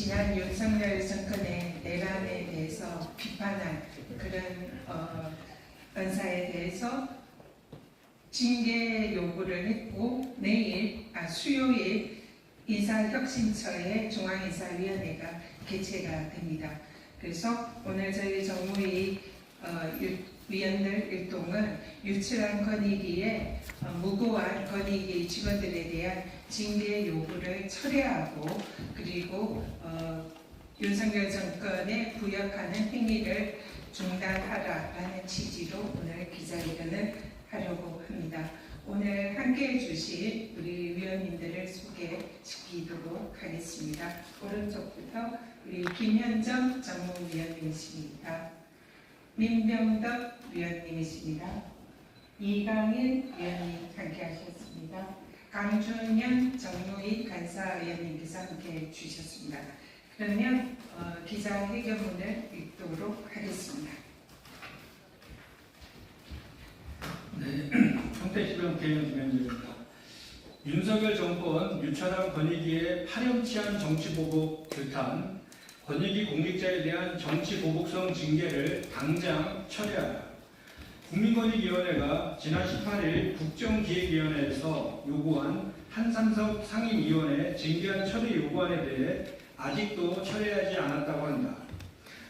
지난 윤석열 정권의 내란에 대해서 비판한 그런 어, 언사에 대해서 징계 요구를 했고 내일 아, 수요일 인사혁신처의 중앙인사위원회가 개최가 됩니다. 그래서 오늘 저희 정무위 어, 유- 위원들 일동은 유출한 건의기에 어, 무고한 건의기 직원들에 대한 징계 요구를 철회하고 그리고 어, 윤석열 정권에 부역하는 행위를 중단하라라는 취지로 오늘 기자회견을 하려고 합니다. 오늘 함께해 주실 우리 위원님들을 소개시키도록 하겠습니다. 오른쪽부터 우리 김현정 정무위원님이십니다. 민병덕 위원님이십니다. 이강일 위원님 함께하셨습니다. 강준현 정무위 간사위원님께서 함께해 주셨습니다. 그러면 어, 기자회견문을 읽도록 하겠습니다. 네, 평택시병 김현주입니다. 윤석열 정권 유철한 권익위의 파렴치한 정치보복 규탄, 권익위 공직자에 대한 정치보복성 징계를 당장 철회하라. 국민권익위원회가 지난 18일 국정기획위원회에서 요구한 한삼석 상임위원회 징계안 처리 요구안에 대해 아직도 철회하지 않았다고 한다.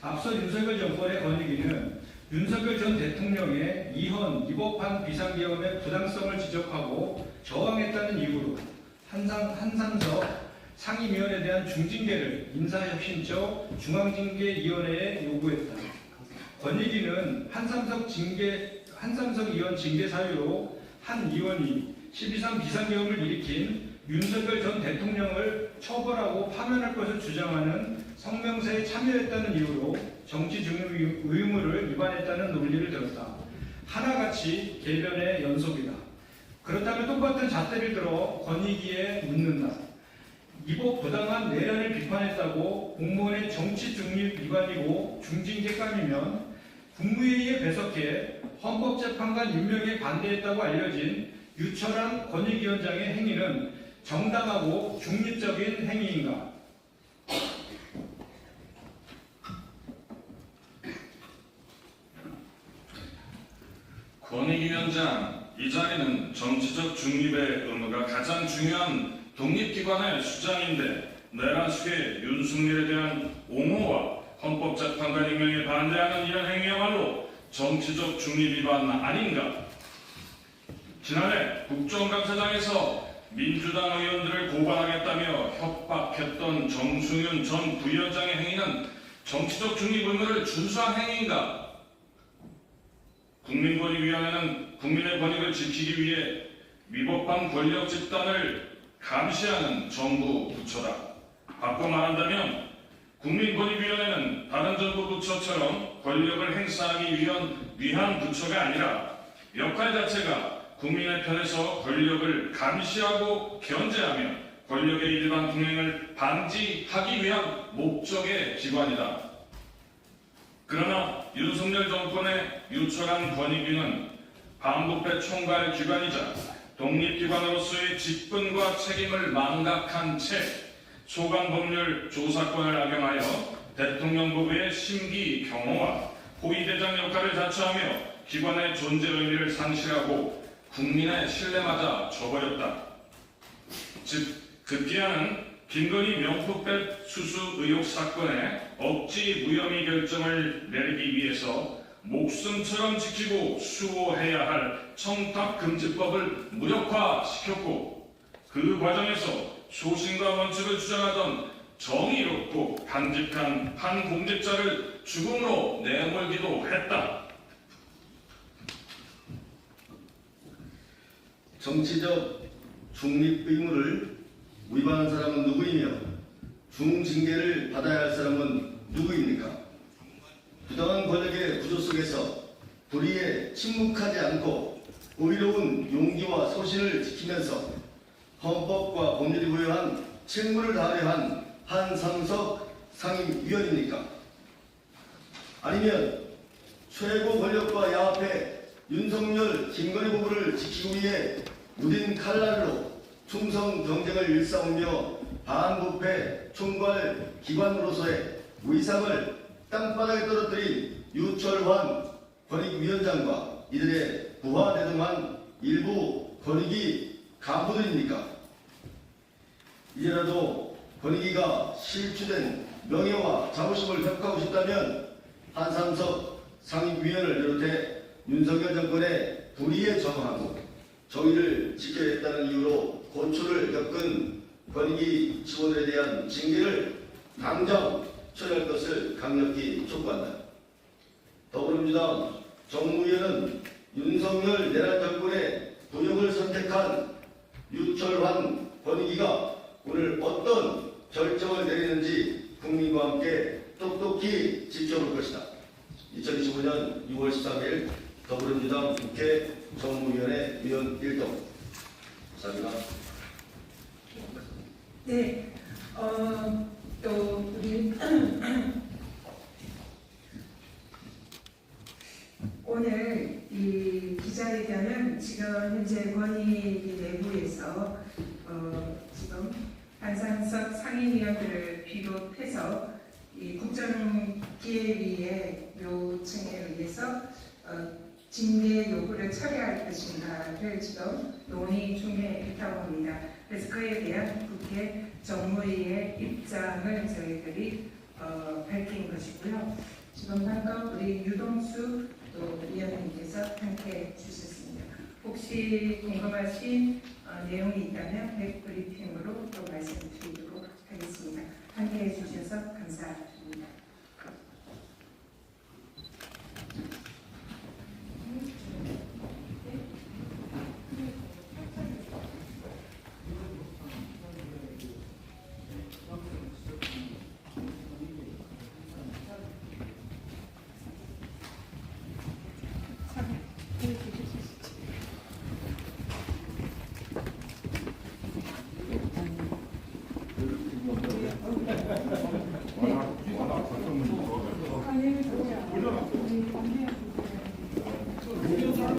앞서 윤석열 정권의 권익위는 윤석열 전 대통령의 이헌 위법한 비상계엄의 부당성을 지적하고 저항했다는 이유로 한상, 한상석 상임위원에 대한 중징계를 인사혁신처 중앙징계위원회에 요구했다. 권익위는 한삼석 징계 한삼석 의원 징계 사유로 한 의원이 12.3 비상계엄을 일으킨 윤석열 전 대통령을 처벌하고 파면할 것을 주장하는 성명서에 참여했다는 이유로 정치 중립 의무를 위반했다는 논리를 들었다. 하나같이 개변의 연속이다. 그렇다면 똑같은 잣대를 들어 권익위에 묻는다. 이복 부당한 내란을 비판했다고 공무원의 정치 중립 위반이고 중징계감이면 국무회의에 배석해 헌법재판관 임명에 반대했다고 알려진 유철한 권익위원장의 행위는 정당하고 중립적인 행위인가? 권익위원장, 이 자리는 정치적 중립의 의무가 가장 중요한 독립기관의 수장인데 내란 수의 윤석열에 대한 옹호와 헌법재판관 임명에 반대하는 이런 행위야말로 정치적 중립 위반 아닌가? 지난해 국정감사장에서 민주당 의원들을 고발하겠다며 협박했던 정승윤 전 부위원장의 행위는 정치적 중립 의무를 준수한 행위인가? 국민권익위원회는 국민의 권익을 지키기 위해 위법한 권력 집단을 감시하는 정부 부처다. 바꿔 말한다면 국민권익위원회는 다른 정부 부처처럼 권력을 행사하기 위한 위한 부처가 아니라 역할 자체가 국민의 편에서 권력을 감시하고 견제하며 권력의 일반 통행을 방지하기 위한 목적의 기관이다. 그러나 윤석열 정권의 유철한 권익위는 반부패 총괄 기관이자 독립기관으로서의 직분과 책임을 망각한 채 소관법률 조사권을 악용하여 대통령 부부의 심기 경호와 호위대장 역할을 자처하며 기관의 존재 의미를 상실하고 국민의 신뢰마저 저버렸다. 즉 급기야는 김건희 명품백 수수 의혹 사건의 억지 무혐의 결정을 내리기 위해서 목숨처럼 지키고 수호해야 할 청탁금지법을 무력화시켰고 그 과정에서 소신과 원칙을 주장하던 정의롭고 간직한 한 공직자를 죽음으로 내몰기도 했다. 정치적 중립 의무를 위반한 사람은 누구이며 중징계를 받아야 할 사람은 누구입니까? 부당한 권력의 구조 속에서 불의에 침묵하지 않고 의로운 용기와 소신을 지키면서 헌법과 법률이 부여한 책무를 다하려 한 한상석 상임위원입니까? 아니면 최고 권력과 야합해 윤석열, 김건희 부부를 지키기 위해 무딘 칼날로 충성 경쟁을 일삼으며 반부패 총괄 기관으로서의 위상을 땅바닥에 떨어뜨린 유철환 권익위원장과 이들의 부하 대등한 일부 권익위 간부들입니까? 이제라도 권익위가 실추된 명예와 자부심을 회복하고 싶다면 한삼석 상임위원을 비롯해 윤석열 정권의 불의에 저항하고 정의를 지켜야 했다는 이유로 고초를 겪은 권익위 직원들에 대한 징계를 당장 처리할 것을 강력히 촉구한다. 더불어민주당 정무위원은 윤석열 내란 정권의 부역을 선택한 유철환 권익위가 오늘 어떤 결정을 내리는지 국민과 함께 똑똑히 지켜볼 것이다. 2025년 6월 13일 더불어민주당 국회 정무위원회 위원 1동 감사합니다. 네, 어, 또 우리 오늘 이 기자회견은 지금 현재 권익위 내부에서 상석 상임위원들을 비롯해서 이 국정기획위의 요청에 의해서 어, 징계 요구를 처리할 것인가를 지금 논의 중에 있다고 합니다. 그래서 그에 대한 국회 정무위의 입장을 저희들이 어, 밝힌 것이고요. 지금 방금 우리 유동수 또 위원님께서 함께 해주셨습니다. 혹시 궁금하신 어, 내용이 있다면 웹브리핑으로 또 말씀드리도록 하겠습니다. 함